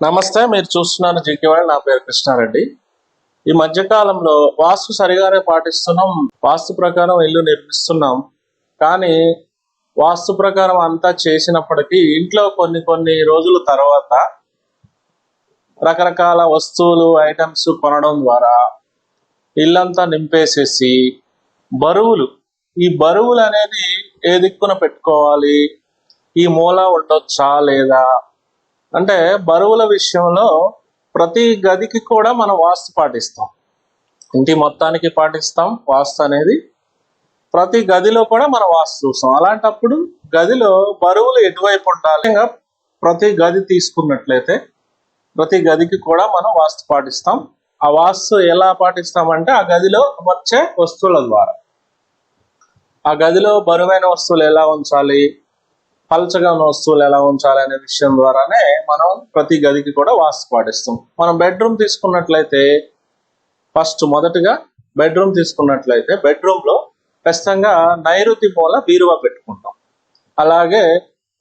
నమస్తే మీరు చూస్తున్నాను జీకేవాళ్ళు నా పేరు కృష్ణారెడ్డి. ఈ మధ్యకాలంలో వాస్తు సరిగానే పాటిస్తున్నాం వాస్తు ప్రకారం ఇల్లు నిర్మిస్తున్నాం. కానీ వాస్తు ప్రకారం అంతా చేసినప్పటికీ ఇంట్లో కొన్ని కొన్ని రోజుల తర్వాత రకరకాల వస్తువులు ఐటమ్స్ కొనడం ద్వారా ఇల్లంతా నింపేసేసి బరువులు ఈ బరువులు అనేది ఏ దిక్కున పెట్టుకోవాలి? ఈ మూల ఉండొచ్చా లేదా? అంటే బరువుల విషయంలో ప్రతి గదికి కూడా మనం వాస్తు పాటిస్తాం. ఇంటి మొత్తానికి పాటిస్తాం వాస్తు అనేది. ప్రతి గదిలో కూడా మనం వాస్తు చూస్తాం. అలాంటప్పుడు గదిలో బరువులు ఎటువైపు ఉండాలి? ఇంకా ప్రతి గది తీసుకున్నట్లయితే ప్రతి గదికి కూడా మనం వాస్తు పాటిస్తాం. ఆ వాస్తు ఎలా పాటిస్తామంటే ఆ గదిలో వచ్చే వస్తువుల ద్వారా. ఆ గదిలో బరువైన వస్తువులు ఎలా ఉంచాలి? పల్చగా ఉన్న వస్తువులు ఎలా ఉంచాలి అనే విషయం ద్వారానే మనం ప్రతి గదికి కూడా వాస్తు పాటిస్తాం. మనం బెడ్రూమ్ తీసుకున్నట్లయితే ఫస్ట్ మొదటగా బెడ్రూమ్ తీసుకున్నట్లయితే బెడ్రూమ్లో ఖచ్చితంగా నైరుతి మూల బీరువా పెట్టుకుంటాం. అలాగే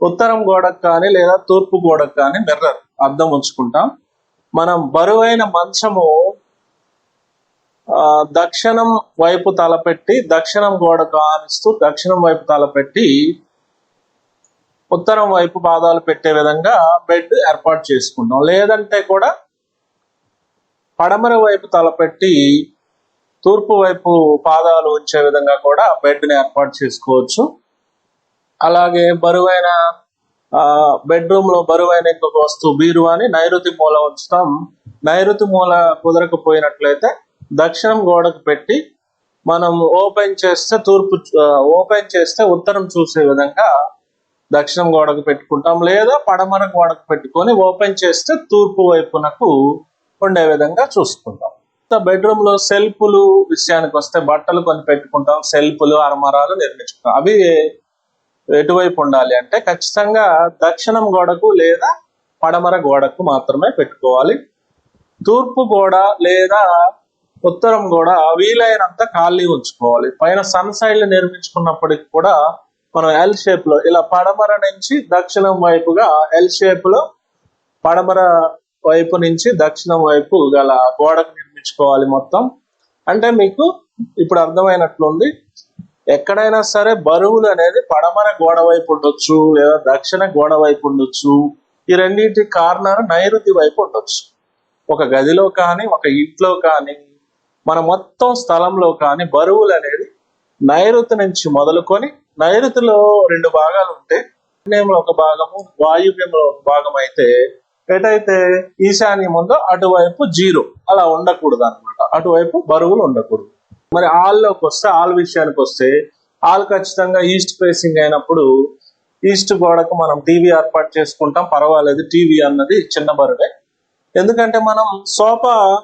ఉత్తరం గోడకు కానీ లేదా తూర్పు గోడకు కానీ మిర్రర్ అద్దం ఉంచుకుంటాం. మనం బరువైన మంచము దక్షిణం వైపు తలపెట్టి దక్షిణం గోడకు ఆనిస్తూ దక్షిణం వైపు తలపెట్టి ఉత్తరం వైపు పాదాలు పెట్టే విధంగా బెడ్ ఏర్పాటు చేసుకుంటాం. లేదంటే కూడా పడమర వైపు తలపెట్టి తూర్పు వైపు పాదాలు ఉంచే విధంగా కూడా బెడ్ని ఏర్పాటు చేసుకోవచ్చు. అలాగే బరువైన బెడ్రూమ్లో బెడ్రూమ్లో బరువైన ఇంకొక వస్తువు బీరువాని నైరుతి మూల ఉంచుతాం. నైరుతి మూల కుదరకపోయినట్లయితే దక్షిణం గోడకు పెట్టి మనం ఓపెన్ చేస్తే తూర్పు ఓపెన్ చేస్తే ఉత్తరం చూసే విధంగా దక్షిణం గోడకు పెట్టుకుంటాం లేదా పడమర గోడకు పెట్టుకొని ఓపెన్ చేస్తే తూర్పు వైపునకు ఉండే విధంగా చూసుకుంటాం. బెడ్రూమ్లో సెల్ఫ్లు విషయానికి వస్తే బట్టలు కొన్ని పెట్టుకుంటాం సెల్ఫ్లు అరమరాలు నిర్మించుకుంటాం. అవి ఎటువైపు ఉండాలి అంటే ఖచ్చితంగా దక్షిణం గోడకు లేదా పడమర గోడకు మాత్రమే పెట్టుకోవాలి. తూర్పు గోడ లేదా ఉత్తరం గోడ వీలైనంత ఖాళీ ఉంచుకోవాలి. పైన సన్ సైడ్లు నిర్మించుకున్నప్పటికి కూడా మనం ఎల్ షేప్లో ఇలా పడమర నుంచి దక్షిణం వైపుగా ఎల్ షేప్లో పడమర వైపు నుంచి దక్షిణం వైపు గల గోడకు నిర్మించుకోవాలి మొత్తం. అంటే మీకు ఇప్పుడు అర్థమైనట్లుంది. ఎక్కడైనా సరే బరువులు అనేది పడమర గోడ వైపు ఉండొచ్చు లేదా దక్షిణ గోడ వైపు ఉండొచ్చు. ఈ రెండింటి కారణాలు నైరుతి వైపు ఉండొచ్చు. ఒక గదిలో కానీ ఒక ఇంట్లో కానీ మన మొత్తం స్థలంలో కానీ బరువులు అనేది నైరుతి నుంచి మొదలుకొని నైరుతిలో రెండు భాగాలు ఉంటే ఆగ్నేయంలో ఒక భాగము వాయువ్యంలో ఒక భాగం అయితే ఎటైతే ఈశాన్యం ఉందో అటువైపు జీరో. అలా ఉండకూడదు అనమాట అటువైపు బరువులు ఉండకూడదు. మరి ఆల్లోకి వస్తే ఆల్ విషయానికి వస్తే ఆల్ ఖచ్చితంగా ఈస్ట్ ఫేసింగ్ అయినప్పుడు ఈస్ట్ గోడకు మనం టీవీ ఏర్పాటు చేసుకుంటాం. పర్వాలేదు టీవీ అన్నది చిన్న బరువే. ఎందుకంటే మనం సోఫా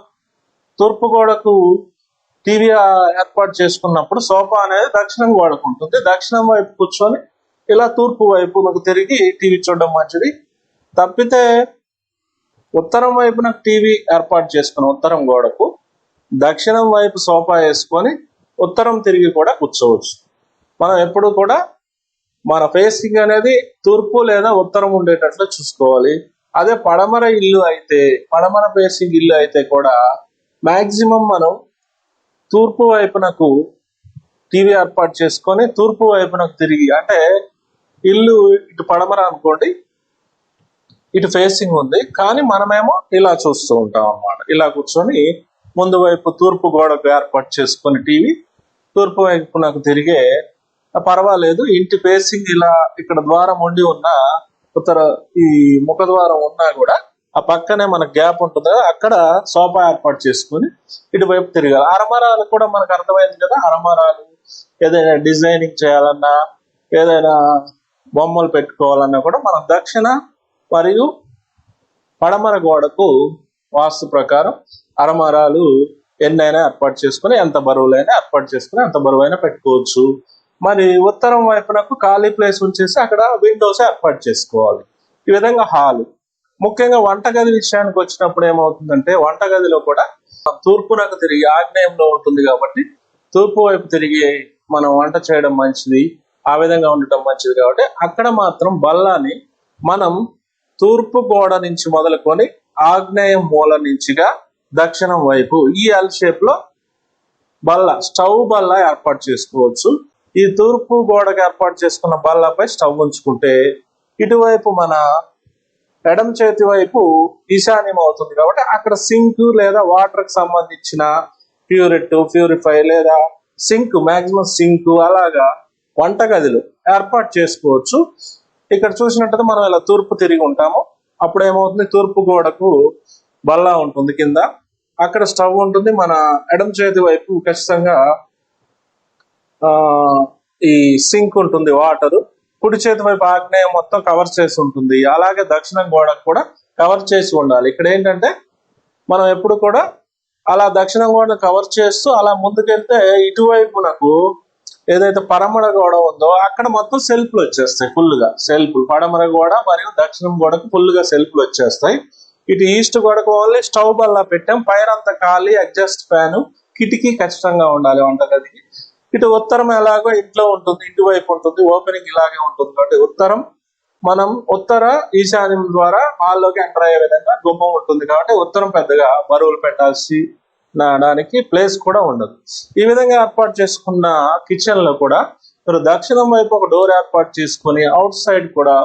తూర్పు గోడకు టీవీ ఏర్పాటు చేసుకున్నప్పుడు సోఫా అనేది దక్షిణం గోడకు ఉంటుంది దక్షిణం వైపు కూర్చొని ఇలా తూర్పు వైపు నాకు తిరిగి టీవీ చూడడం మంచిది. తప్పితే ఉత్తరం వైపున టీవీ ఏర్పాటు చేసుకుని ఉత్తరం గోడకు దక్షిణం వైపు సోఫా వేసుకొని ఉత్తరం తిరిగి కూడా కూర్చోవచ్చు. మనం ఎప్పుడు కూడా మన ఫేసింగ్ అనేది తూర్పు లేదా ఉత్తరం ఉండేటట్లు చూసుకోవాలి. అదే పడమర ఇల్లు అయితే పడమర ఫేసింగ్ ఇల్లు అయితే కూడా మాక్సిమం మనం తూర్పు వైపునకు టీవీ ఏర్పాటు చేసుకొని తూర్పు వైపునకు తిరిగి అంటే ఇల్లు ఇటు పడమర అనుకోండి ఇటు ఫేసింగ్ ఉంది కానీ మనమేమో ఇలా చూస్తూ ఉంటాం అన్నమాట. ఇలా కూర్చొని ముందు వైపు తూర్పు గోడకు ఏర్పాటు చేసుకొని టీవీ తూర్పు వైపు నాకు తిరిగే పర్వాలేదు ఇంటి ఫేసింగ్ ఇలా ఇక్కడ ద్వారం ఉండి ఉన్న ఉత్తర ఈ ముఖద్వారం ఉన్నా కూడా ఆ పక్కనే మనకు గ్యాప్ ఉంటుంది కదా అక్కడ సోఫా ఏర్పాటు చేసుకొని ఇటువైపు తిరగాలి. అరమరాలు కూడా మనకు అర్థమైంది కదా అరమరాలు ఏదైనా డిజైనింగ్ చేయాలన్నా ఏదైనా బొమ్మలు పెట్టుకోవాలన్నా కూడా మనం దక్షిణ మరియు పడమర గోడకు వాస్తు ప్రకారం అరమరాలు ఎన్నైనా ఏర్పాటు చేసుకుని ఎంత బరువులైనా ఏర్పాటు చేసుకుని ఎంత బరువైనా పెట్టుకోవచ్చు. మరి ఉత్తరం వైపునకు ఖాళీ ప్లేస్ ఉంచేసి అక్కడ విండోస్ ఏర్పాటు చేసుకోవాలి. ఈ విధంగా హాలు. ముఖ్యంగా వంటగది విషయానికి వచ్చినప్పుడు ఏమవుతుందంటే వంటగదిలో కూడా తూర్పునకు తిరిగి ఆగ్నేయంలో ఉంటుంది కాబట్టి తూర్పు వైపు తిరిగి మనం వంట చేయడం మంచిది ఆ విధంగా ఉండటం మంచిది కాబట్టి అక్కడ మాత్రం బల్లాని మనం తూర్పు గోడ నుంచి మొదలుకొని ఆగ్నేయం మూల నుంచిగా దక్షిణం వైపు ఈ ఎల్ షేప్లో బల్ల స్టవ్ బల్ల ఏర్పాటు చేసుకోవచ్చు. ఈ తూర్పు గోడకు ఏర్పాటు చేసుకున్న బల్లపై స్టవ్ ఉంచుకుంటే ఇటువైపు మన ఎడమ చేతి వైపు ఈశాన్యం అవుతుంది కాబట్టి అక్కడ సింక్ లేదా వాటర్కి సంబంధించిన ప్యూరిట్ ప్యూరిఫై లేదా సింక్ మాక్సిమం సింక్ అలాగా వంటగదిలో ఏర్పాటు చేసుకోవచ్చు. ఇక్కడ చూసినట్టయితే మనం ఇలా తూర్పు తిరిగి ఉంటాము. అప్పుడు ఏమవుతుంది? తూర్పు గోడకు బల్ల ఉంటుంది కింద. అక్కడ స్టవ్ ఉంటుంది. మన ఎడమ చేతి వైపు ఖచ్చితంగా ఆ ఈ సింక్ ఉంటుంది వాటర్ కుడి చేతి వైపు ఆగ్నేయం మొత్తం కవర్ చేసి ఉంటుంది. అలాగే దక్షిణ గోడకు కూడా కవర్ చేసి ఉండాలి. ఇక్కడ ఏంటంటే మనం ఎప్పుడు కూడా అలా దక్షిణ గోడను కవర్ చేస్తూ అలా ముందుకెళ్తే ఇటువైపు నాకు ఏదైతే పరమర గోడ ఉందో అక్కడ మొత్తం సెల్ఫ్లు వచ్చేస్తాయి ఫుల్గా సెల్ఫ్లు సెల్ఫ్ పడమర గోడ మరియు దక్షిణం గోడకు ఫుల్గా సెల్ఫ్లు వచ్చేస్తాయి. ఇటు ఈస్ట్ గోడకు ఓన్లీ స్టవ్ బల్లా పెట్టాం. పైన అంతా ఖాళీ అడ్జస్ట్ ఫ్యాన్ కిటికీ ఖచ్చితంగా ఉండాలి వంటగదికి. ఇటు ఉత్తరం ఎలాగో ఇంట్లో ఉంటుంది ఇంటి వైపు ఉంటుంది ఓపెనింగ్ ఇలాగే ఉంటుంది కాబట్టి ఉత్తరం. మనం ఉత్తర ఈశాన్యం ద్వారా హాల్లోకి ఎంటర్ అయ్యే విధంగా గుమ్మం ఉంటుంది కాబట్టి ఉత్తరం పెద్దగా బరువులు పెట్టాల్సి నాడానికి ప్లేస్ కూడా ఉండదు. ఈ విధంగా ఏర్పాటు చేసుకున్న కిచెన్లో కూడా మీరు దక్షిణం వైపు ఒక డోర్ ఏర్పాటు చేసుకొని అవుట్ సైడ్ కూడా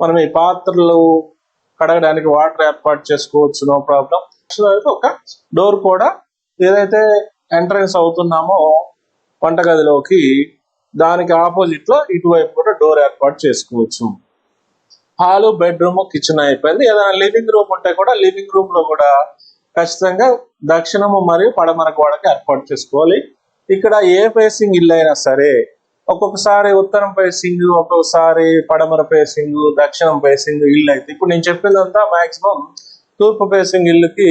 మనం ఈ పాత్రలు కడగడానికి వాటర్ ఏర్పాటు చేసుకోవచ్చు నో ప్రాబ్లం దక్షిణం వైపు ఒక డోర్ కూడా ఏదైతే ఎంట్రన్స్ అవుతున్నామో వంటగదిలోకి దానికి ఆపోజిట్లో ఇటువైపు కూడా డోర్ ఏర్పాటు చేసుకోవచ్చు. హాలు బెడ్రూమ్ కిచెన్ అయిపోయింది. ఏదైనా లివింగ్ రూమ్ ఉంటే కూడా లివింగ్ రూమ్లో కూడా ఖచ్చితంగా దక్షిణము మరియు పడమర గోడకి ఏర్పాటు చేసుకోవాలి. ఇక్కడ ఏ ఫేసింగ్ ఇల్లు అయినా సరే ఒక్కొక్కసారి ఉత్తరం ఫేసింగ్ ఒక్కొక్కసారి పడమర ఫేసింగ్ దక్షిణం ఫేసింగ్ ఇల్లు అయితే. ఇప్పుడు నేను చెప్పిందంతా మాక్సిమం తూర్పు ఫేసింగ్ ఇల్లుకి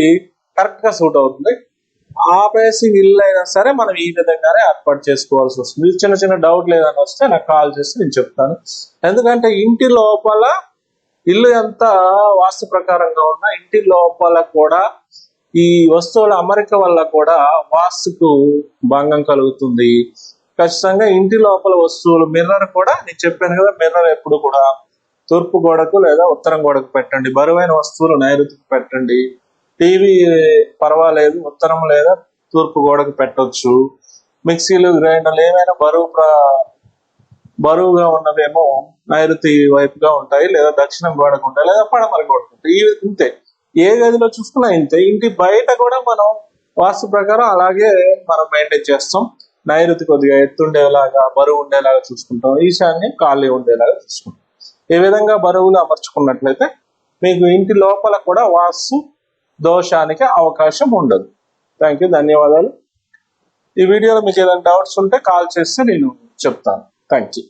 కరెక్ట్గా సూట్ అవుతుంది. ఆపేసి వీళ్ళైనా ఇల్లు అయినా సరే మనం ఈ విధంగానే ఏర్పాటు చేసుకోవాల్సి వస్తుంది. చిన్న చిన్న డౌట్ లేదని వస్తే నాకు కాల్ చేసి నేను చెప్తాను. ఎందుకంటే ఇంటి లోపల ఇల్లు ఎంత వాస్తు ప్రకారంగా ఉన్నా ఇంటి లోపల కూడా ఈ వస్తువుల అమరిక వల్ల కూడా వాస్తుకు భంగం కలుగుతుంది. ఖచ్చితంగా ఇంటి లోపల వస్తువులు మిర్రర్ కూడా నేను చెప్పాను కదా మిర్రర్ ఎప్పుడు కూడా తూర్పు గోడకు లేదా ఉత్తరం గోడకు పెట్టండి. బరువైన వస్తువులు నైరుతికి పెట్టండి. టీవీ పర్వాలేదు ఉత్తరం లేదా తూర్పు గోడకు పెట్టొచ్చు. మిక్సీలు గ్రైండర్లు ఏమైనా బరువు బరువుగా ఉన్నవేమో నైరుతి వైపుగా ఉంటాయి లేదా దక్షిణం గోడకు ఉంటాయి లేదా పడమర గోడకు ఉంటాయి. ఇంతే. ఏ గదిలో చూసుకున్నా ఇంతే. ఇంటి బయట కూడా మనం వాస్తు ప్రకారం అలాగే మనం మెయింటైన్ చేస్తాం. నైరుతి కొద్దిగా ఎత్తుండేలాగా బరువు ఉండేలాగా చూసుకుంటాం. ఈశాన్యం ఖాళీ ఉండేలాగా చూసుకుంటాం. ఈ విధంగా బరువులు అమర్చుకున్నట్లయితే మీకు ఇంటి లోపల కూడా వాస్తు దోషానికి అవకాశం ఉండదు. థ్యాంక్ యూ ధన్యవాదాలు. ఈ వీడియోలో మీకు ఏదైనా డౌట్స్ ఉంటే కాల్ చేస్తే నేను చెప్తాను. Thank you